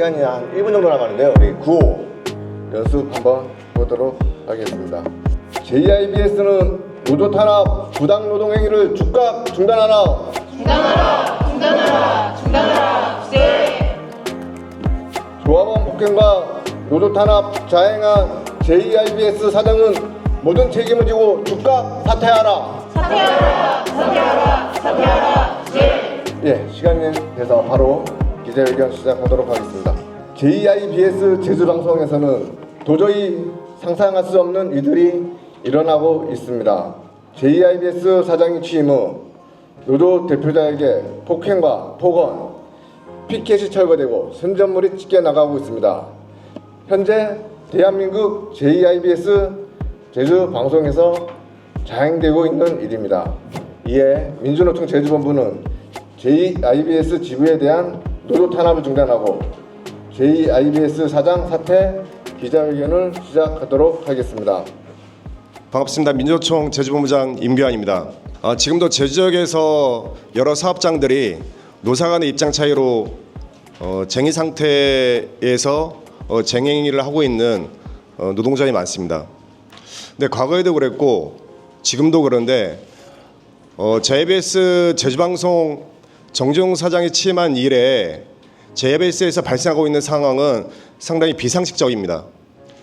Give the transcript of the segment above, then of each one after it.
시간이 한 1분 정도 남았는데요. 우리 구호 연습 한번 보도록 하겠습니다. JIBS는 노조 탄압, 부당 노동 행위를 즉각 중단하라. 조합원 폭행과 노조 탄압 자행한 JIBS 사장은 모든 책임을 지고 즉각 사퇴하라. 사퇴하라. 사퇴하라. 사퇴하라. 예, 시간이 돼서 바로 기자회견 시작하도록 하겠습니다. JIBS 제주방송에서는 도저히 상상할 수 없는 일들이 일어나고 있습니다. JIBS 사장이 취임 후 노조 대표자에게 폭행과 폭언, 피켓이 철거되고 선전물이 찢겨 나가고 있습니다. 현재 대한민국 JIBS 제주 방송에서 자행되고 있는 일입니다. 이에 민주노총 제주본부는 JIBS 지부에 대한 노조 탄압을 중단하고 JIBS 사장 사퇴 기자회견을 시작하도록 하겠습니다. 반갑습니다. 민주노총 제주본부장 임교환입니다. 아, 지금도 제주 지역에서 여러 사업장들이 노사 간의 입장 차이로 어, 쟁의 상태에서 어, 쟁행위를 하고 있는 어, 노동자들이 많습니다. 근데 과거에도 그랬고 지금도 그런데 어, JBS 제주방송 정종 사장이 취임한 이래 JBS에서 발생하고 있는 상황은 상당히 비상식적입니다.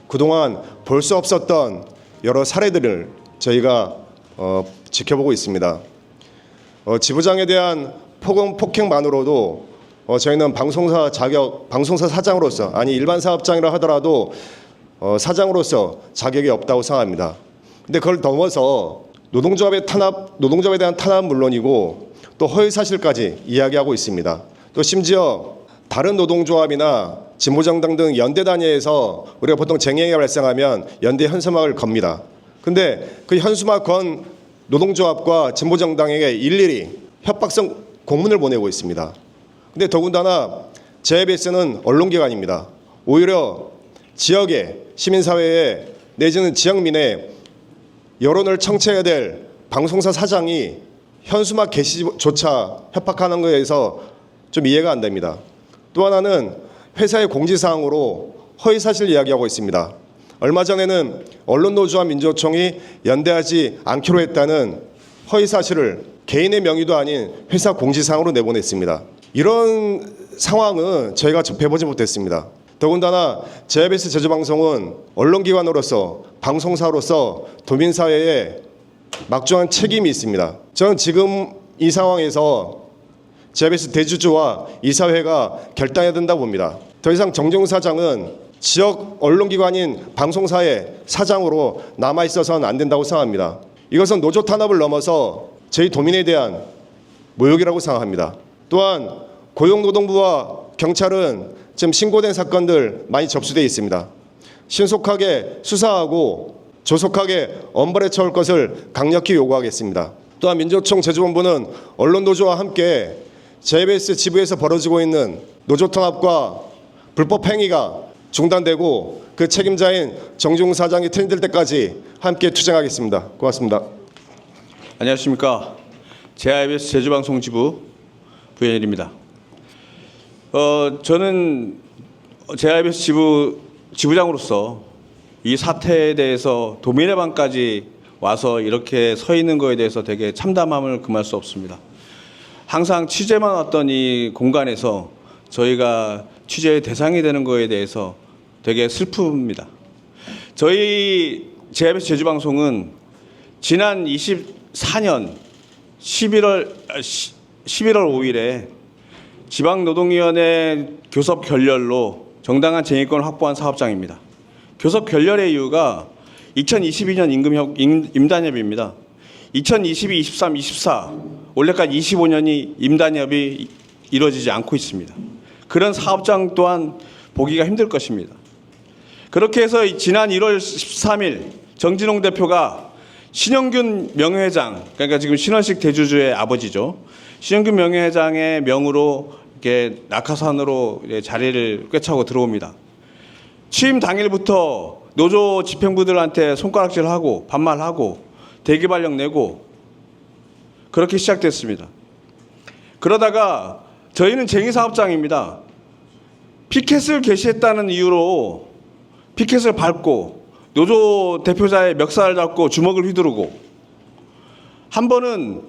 그동안 볼 수 없었던 여러 사례들을 저희가 어, 지켜보고 있습니다. 어, 지부장에 대한 폭언 폭행만으로도 어, 저희는 방송사 자격, 방송사 사장으로서 아니 일반 사업장이라 하더라도 어, 사장으로서 자격이 없다고 생각합니다. 근데 그걸 넘어서 노동조합의 탄압, 노동조합에 대한 탄압 물론이고 또 허위 사실까지 이야기하고 있습니다. 또 심지어 다른 노동조합이나 진보정당 등 연대 단위에서 우리가 보통 쟁행위가 발생하면 연대 현수막을 겁니다. 근데 그 현수막 건 노동조합과 진보정당에게 일일이 협박성 공문을 보내고 있습니다. 근데 더군다나 JBS는 언론기관입니다. 오히려 지역의 시민사회에 내지는 지역민의 여론을 청취해야 될 방송사 사장이 현수막 게시조차 협박하는 거에서 좀 이해가 안 됩니다. 또 하나는 회사의 공지사항으로 허위 사실 이야기하고 있습니다. 얼마 전에는 언론노조와 민주노총이 연대하지 않기로 했다는 허위 사실을 개인의 명의도 아닌 회사 공지사항으로 내보냈습니다. 이런 상황은 저희가 접해보지 못했습니다. 더군다나 JBS 제주방송은 언론기관으로서 방송사로서 도민사회에 막중한 책임이 있습니다. 저는 지금 이 상황에서 JBS 대주주와 이사회가 결단해야 된다 봅니다. 더 이상 정종 사장은 지역 언론기관인 방송사의 사장으로 남아 있어서는 안 된다고 생각합니다. 이것은 노조 탄압을 넘어서 저희 도민에 대한 모욕이라고 생각합니다. 또한 고용노동부와 경찰은 지금 신고된 사건들 많이 접수돼 있습니다. 신속하게 수사하고 조속하게 엄벌에 처할 것을 강력히 요구하겠습니다. 또한 민주노총 제주본부는 언론 노조와 함께 JBS 지부에서 벌어지고 있는 노조 탄압과 불법 행위가 중단되고 그 책임자인 정중 사장이 퇴진될 때까지 함께 투쟁하겠습니다. 고맙습니다. 안녕하십니까. JIBS 제주방송 지부 부현일입니다. 어, 저는 JIBS 지부 지부장으로서 이 사태에 대해서 도민의 방까지 와서 이렇게 서 있는 거에 대해서 되게 참담함을 금할 수 없습니다. 항상 취재만 왔던 이 공간에서 저희가 취재의 대상이 되는 거에 대해서 되게 슬픕니다. 저희 JIBS 제주방송은 지난 24년 11월 11월 5일에 지방노동위원회 교섭 결렬로 정당한 쟁의권을 확보한 사업장입니다. 교섭 결렬의 이유가 2022년 임금협 임- 임단협입니다. 2022, 23, 24 올해까지 25년이 임단협이 이루어지지 않고 있습니다. 그런 사업장 또한 보기가 힘들 것입니다. 그렇게 해서 지난 1월 13일 정진홍 대표가 신영균 명예회장, 그러니까 지금 신원식 대주주의 아버지죠. 신영균 명예회장의 명으로 이렇게 낙하산으로 자리를 꿰차고 들어옵니다. 취임 당일부터 노조 집행부들한테 손가락질하고 반말하고 대기발령 내고 그렇게 시작됐습니다. 그러다가 저희는 쟁의 사업장입니다. 피켓을 개시했다는 이유로 피켓을 밟고 노조 대표자의 멱살을 잡고 주먹을 휘두르고 한 번은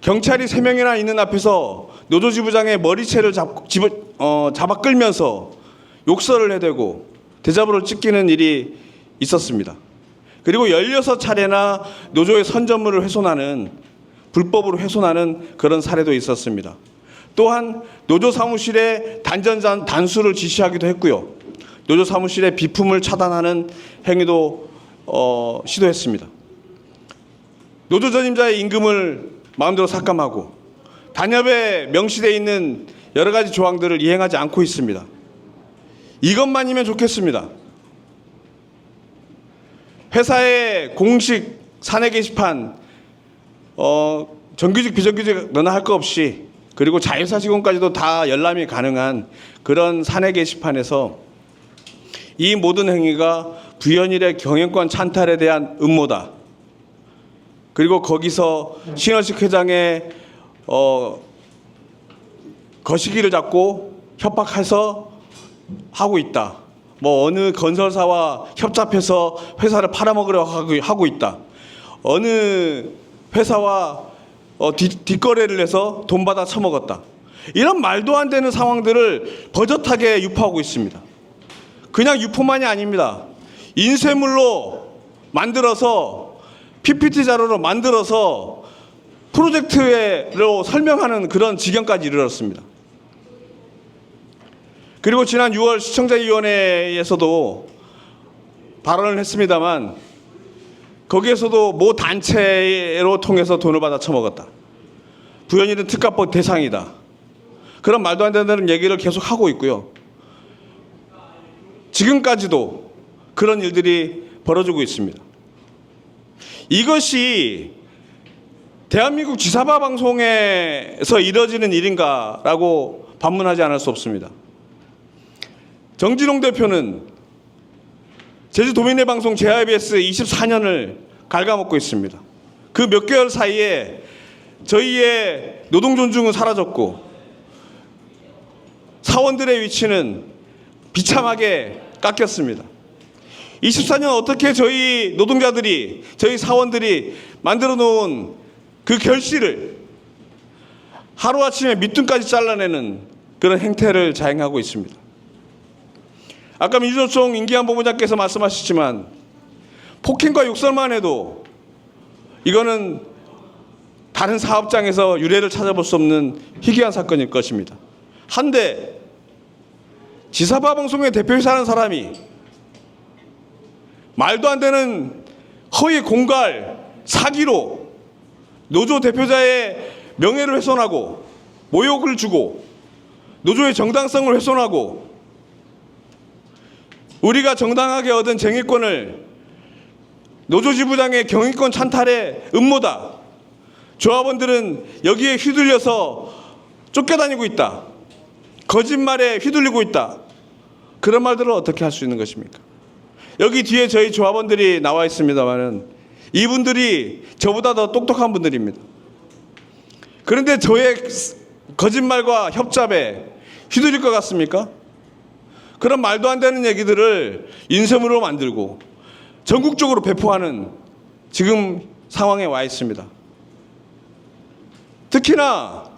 경찰이 세 명이나 있는 앞에서 노조 지부장의 머리채를 잡, 집어, 어, 잡아 끌면서 욕설을 해대고 대자보를 찢기는 일이 있었습니다. 그리고 16차례나 노조의 선전물을 훼손하는 불법으로 훼손하는 그런 사례도 있었습니다. 또한 노조 사무실에 단전단 단수를 지시하기도 했고요. 노조 사무실에 비품을 차단하는 행위도 어, 시도했습니다. 노조 전임자의 임금을 마음대로 삭감하고 단협에 명시되어 있는 여러 가지 조항들을 이행하지 않고 있습니다. 이것만이면 좋겠습니다. 회사의 공식 사내 게시판 어, 정규직 비정규직 너나 할 거 없이 그리고 자회사 직원까지도 다 열람이 가능한 그런 사내 게시판에서 이 모든 행위가 부연일의 경영권 찬탈에 대한 음모다. 그리고 거기서 신원식 회장의 어, 거시기를 잡고 협박해서 하고 있다. 뭐 어느 건설사와 협잡해서 회사를 팔아먹으려 하고, 있다. 어느 회사와 어, 뒷, 뒷거래를 해서 돈 받아 처먹었다. 이런 말도 안 되는 상황들을 버젓하게 유포하고 있습니다. 그냥 유포만이 아닙니다. 인쇄물로 만들어서 PPT 자료로 만들어서 프로젝트로 설명하는 그런 지경까지 이르렀습니다. 그리고 지난 6월 시청자위원회에서도 발언을 했습니다만 거기에서도 모 단체로 통해서 돈을 받아 처먹었다. 부연일은 특가법 대상이다. 그런 말도 안 되는 얘기를 계속 하고 있고요. 지금까지도 그런 일들이 벌어지고 있습니다. 이것이 대한민국 지사바 방송에서 이뤄지는 일인가라고 반문하지 않을 수 없습니다. 정진홍 대표는 제주도민의 방송 JIBS 24년을 갉아먹고 있습니다. 그 몇 개월 사이에 저희의 노동 존중은 사라졌고 사원들의 위치는 비참하게 깎였습니다. 24년 어떻게 저희 노동자들이 저희 사원들이 만들어 놓은 그 결실을 하루아침에 밑둥까지 잘라내는 그런 행태를 자행하고 있습니다. 아까 민주노총 임기한 본부장께서 말씀하셨지만 폭행과 욕설만 해도 이거는 다른 사업장에서 유례를 찾아볼 수 없는 희귀한 사건일 것입니다. 한데 지사바 방송의 대표이사라는 사람이 말도 안 되는 허위 공갈 사기로 노조 대표자의 명예를 훼손하고 모욕을 주고 노조의 정당성을 훼손하고 우리가 정당하게 얻은 쟁의권을 노조 지부장의 경영권 찬탈의 음모다. 조합원들은 여기에 휘둘려서 쫓겨다니고 있다. 거짓말에 휘둘리고 있다. 그런 말들을 어떻게 할 수 있는 것입니까? 여기 뒤에 저희 조합원들이 나와 있습니다만은 이분들이 저보다 더 똑똑한 분들입니다. 그런데 저의 거짓말과 협잡에 휘둘릴 것 같습니까? 그런 말도 안 되는 얘기들을 인쇄물로 만들고 전국적으로 배포하는 지금 상황에 와 있습니다. 특히나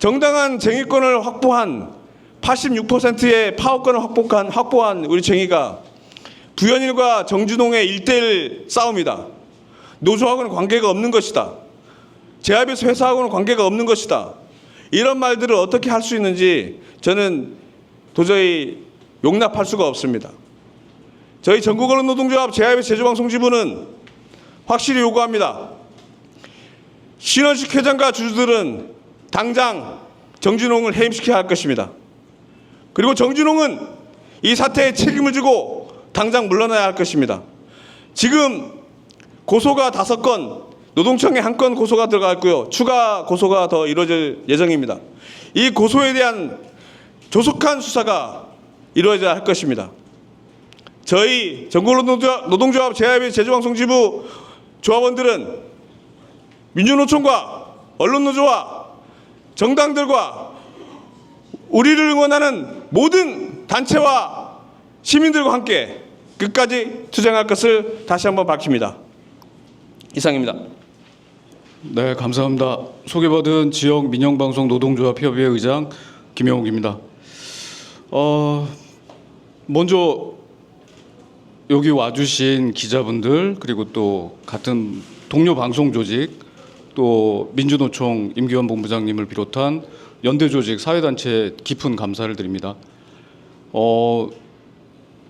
정당한 쟁의권을 확보한 86%의 파업권을 확보한, 확보한 우리 쟁의가 부연일과 정준홍의 일대일 싸움이다. 노조하고는 관계가 없는 것이다. 제압에서 회사하고는 관계가 없는 것이다. 이런 말들을 어떻게 할 수 있는지 저는 도저히 용납할 수가 없습니다. 저희 전국언론노동조합 제압에서 제주방송 지부는 확실히 요구합니다. 신원식 회장과 주주들은 당장 정진홍을 해임시켜야 할 것입니다. 그리고 정진홍은 이 사태에 책임을 지고 당장 물러나야 할 것입니다. 지금 고소가 다섯 건, 노동청에 한 건 고소가 들어갔고요. 추가 고소가 더 이루어질 예정입니다. 이 고소에 대한 조속한 수사가 이루어져야 할 것입니다. 저희 전국노동조합, 노동조합 제압의 제주방송지부 조합원들은 민주노총과 언론노조와 정당들과 우리를 응원하는 모든 단체와 시민들과 함께 끝까지 투쟁할 것을 다시 한번 밝힙니다. 이상입니다. 네, 감사합니다. 소개받은 지역 민영방송 노동조합 협의회 의장 김영욱입니다. 어, 먼저 여기 와주신 기자분들 그리고 또 같은 동료 방송 조직 또 민주노총 임기원 본부장님을 비롯한 연대 조직 사회단체 깊은 감사를 드립니다. 어,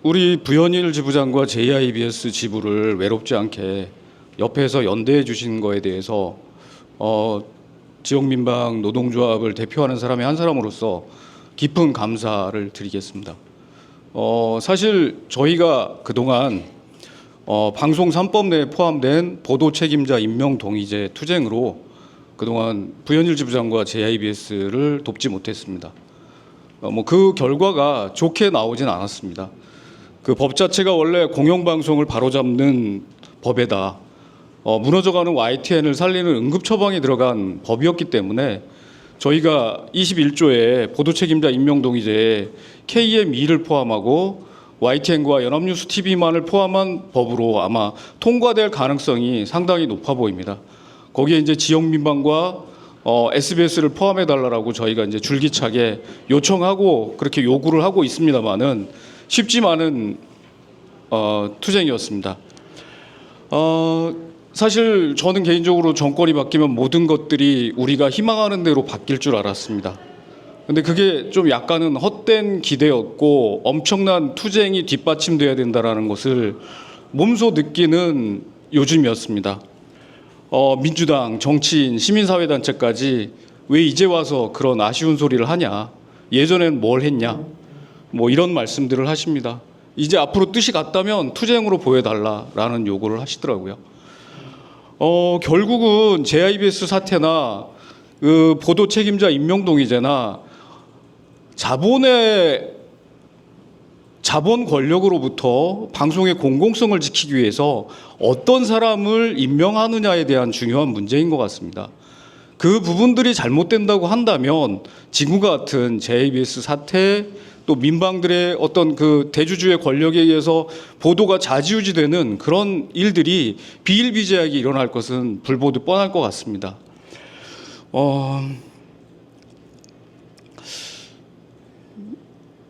우리 부현일 지부장과 JIBS 지부를 외롭지 않게 옆에서 연대해 주신 거에 대해서 어, 지역민방 노동조합을 대표하는 사람의 한 사람으로서 깊은 감사를 드리겠습니다. 어, 사실 저희가 그동안 어, 방송 3법 내에 포함된 보도 책임자 임명 동의제 투쟁으로 그동안 부현일 지부장과 JIBS를 돕지 못했습니다. 어, 뭐그 결과가 좋게 나오진 않았습니다. 그 법 자체가 원래 공영방송을 바로잡는 법에다 어, 무너져가는 YTN을 살리는 응급 처방이 들어간 법이었기 때문에 저희가 21조의 보도 책임자 임명 동의제에 KM2를 포함하고 YTN과 연합뉴스 TV만을 포함한 법으로 아마 통과될 가능성이 상당히 높아 보입니다. 거기에 이제 지역 민방과 어, SBS를 포함해 달라라고 저희가 이제 줄기차게 요청하고 그렇게 요구를 하고 있습니다만은 쉽지만은 어, 투쟁이었습니다. 어, 사실 저는 개인적으로 정권이 바뀌면 모든 것들이 우리가 희망하는 대로 바뀔 줄 알았습니다. 근데 그게 좀 약간은 헛된 기대였고 엄청난 투쟁이 뒷받침돼야 된다라는 것을 몸소 느끼는 요즘이었습니다. 어, 민주당, 정치인, 시민사회단체까지 왜 이제 와서 그런 아쉬운 소리를 하냐? 예전엔 뭘 했냐? 뭐 이런 말씀들을 하십니다. 이제 앞으로 뜻이 같다면 투쟁으로 보여달라라는 요구를 하시더라고요. 어, 결국은 JIBS 사태나 그 보도 책임자 임명동의제나 자본의 자본 권력으로부터 방송의 공공성을 지키기 위해서 어떤 사람을 임명하느냐에 대한 중요한 문제인 것 같습니다. 그 부분들이 잘못된다고 한다면 지금과 같은 JBS 사태 또 민방들의 어떤 그 대주주의 권력에 의해서 보도가 좌지우지되는 그런 일들이 비일비재하게 일어날 것은 불보듯 뻔할 것 같습니다. 어,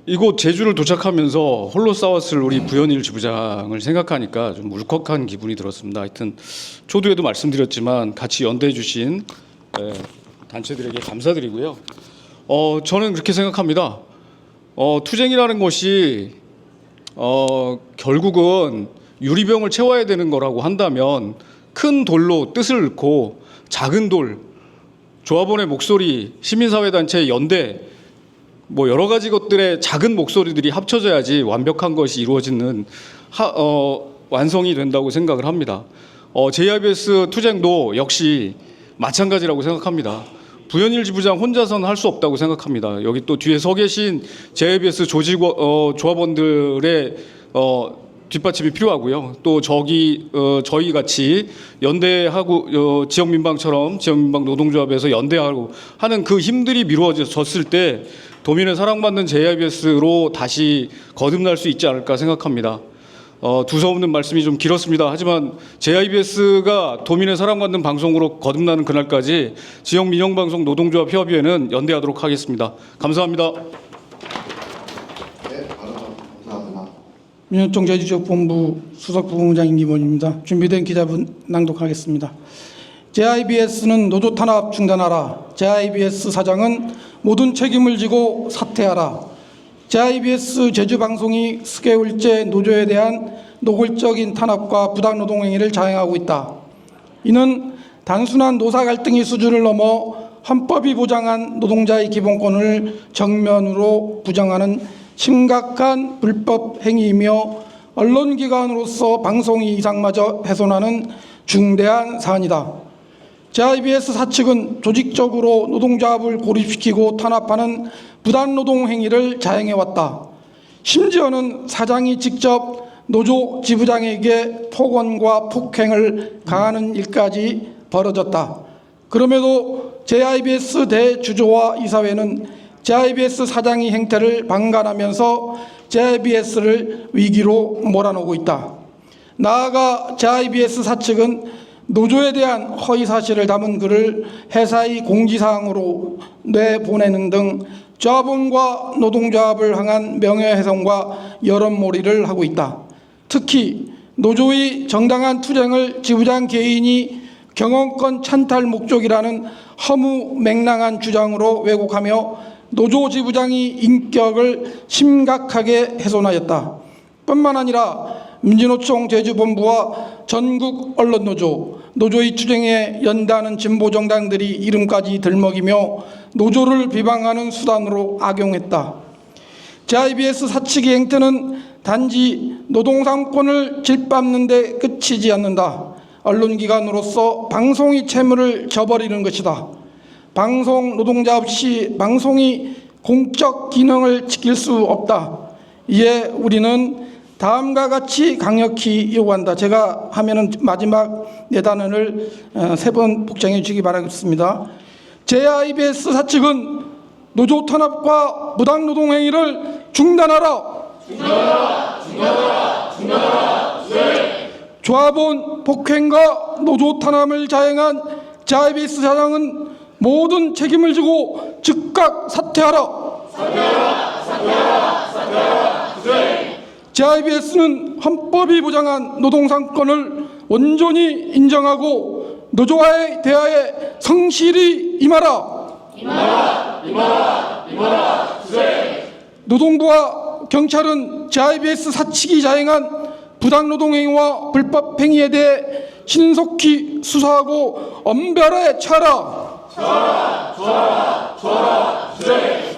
이곳 제주를 도착하면서 홀로 싸웠을 우리 부현일 지부장을 생각하니까 좀 울컥한 기분이 들었습니다. 하여튼 초두에도 말씀드렸지만 같이 연대해 주신 예, 단체들에게 감사드리고요. 어, 저는 그렇게 생각합니다. 어, 투쟁이라는 것이 어, 결국은 유리병을 채워야 되는 거라고 한다면 큰 돌로 뜻을 잃고 작은 돌, 조합원의 목소리, 시민사회단체의 연대, 뭐 여러 가지 것들의 작은 목소리들이 합쳐져야지 완벽한 것이 이루어지는 하, 어, 완성이 된다고 생각을 합니다. 어, JIBS 투쟁도 역시 마찬가지라고 생각합니다. 부현일 지부장 혼자서는 할 수 없다고 생각합니다. 여기 또 뒤에 서 계신 JIBS 조직 어, 조합원들의 어, 뒷받침이 필요하고요. 또 저기 어, 저희 같이 연대하고 어, 지역 민방처럼 지역 민방 노동조합에서 연대하고 하는 그 힘들이 미루어졌을 때 도민의 사랑받는 JIBS로 다시 거듭날 수 있지 않을까 생각합니다. 어, 두서없는 말씀이 좀 길었습니다. 하지만 JIBS가 도민의 사랑받는 방송으로 거듭나는 그날까지 지역 민영방송 노동조합 협의회는 연대하도록 하겠습니다. 감사합니다. 민주노총 제주지역본부 수석부본부장 임기원입니다. 준비된 기자분 낭독하겠습니다. JIBS는 노조 탄압 중단하라. JIBS 사장은 모든 책임을 지고 사퇴하라. JIBS 제주방송이 스개월째 노조에 대한 노골적인 탄압과 부당노동 행위를 자행하고 있다. 이는 단순한 노사 갈등의 수준을 넘어 헌법이 보장한 노동자의 기본권을 정면으로 부정하는 심각한 불법 행위이며 언론기관으로서 방송의 이상마저 훼손하는 중대한 사안이다. JIBS 사측은 조직적으로 노동조합을 고립시키고 탄압하는 부당노동 행위를 자행해왔다. 심지어는 사장이 직접 노조 지부장에게 폭언과 폭행을 가하는 일까지 벌어졌다. 그럼에도 JIBS 대주조와 이사회는 JIBS 사장의 행태를 방관하면서 JIBS를 위기로 몰아넣고 있다. 나아가 JIBS 사측은 노조에 대한 허위 사실을 담은 글을 회사의 공지사항으로 내보내는 등 조합원과 노동조합을 향한 명예훼손과 여론몰이를 하고 있다. 특히 노조의 정당한 투쟁을 지부장 개인이 경영권 찬탈 목적이라는 허무 맹랑한 주장으로 왜곡하며 노조 지부장의 인격을 심각하게 훼손하였다. 뿐만 아니라 민주노총 제주본부와 전국 언론노조, 노조의 투쟁에 연다는 진보 정당들이 이름까지 들먹이며 노조를 비방하는 수단으로 악용했다. JIBS 사측의 행태는 단지 노동상권을 질밟는 데 그치지 않는다. 언론기관으로서 방송의 채무를 저버리는 것이다. 방송 노동자 없이 방송이 공적 기능을 지킬 수 없다. 이에 우리는 다음과 같이 강력히 요구한다. 제가 하면은 마지막 네 단어를 세번 복장해 주시기 바라겠습니다. JIBS 사측은 노조 탄압과 무당 노동 행위를 중단하라. 조합원 폭행과 노조 탄압을 자행한 JIBS 사장은 모든 책임을 지고 즉각 사퇴하라. JIBS는 헌법이 보장한 노동상권을 온전히 인정하고 노조와의 대화에 성실히 임하라. 노동부와 경찰은 JIBS 사측이 자행한 부당노동행위와 불법행위에 대해 신속히 수사하고 엄별하게 처하라.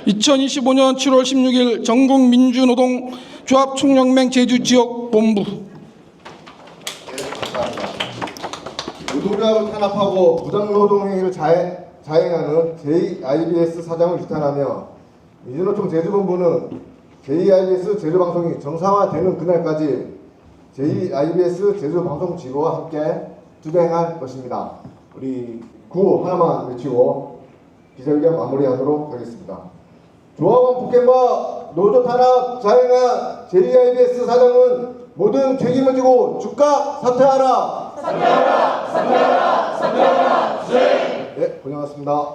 2025년 7월 16일 전국민주노동 조합총연맹 제주지역본부 노동조합을 탄압하고 부당노동행위를 자행, 자행하는 JIBS 사장을 규탄하며 민주노총 제주본부는 JIBS 제주방송이 정상화되는 그날까지 JIBS 제주방송지부와 함께 투쟁할 것입니다. 우리 구호 하나만 외치고 기자회견 마무리하도록 하겠습니다. 조합원 폭행과 노조 탄압 자행한 JIBS 사장은 모든 책임을 지고 즉각 사퇴하라. 사퇴하라. 사퇴하라. 사퇴하라. 네, 고생하셨습니다.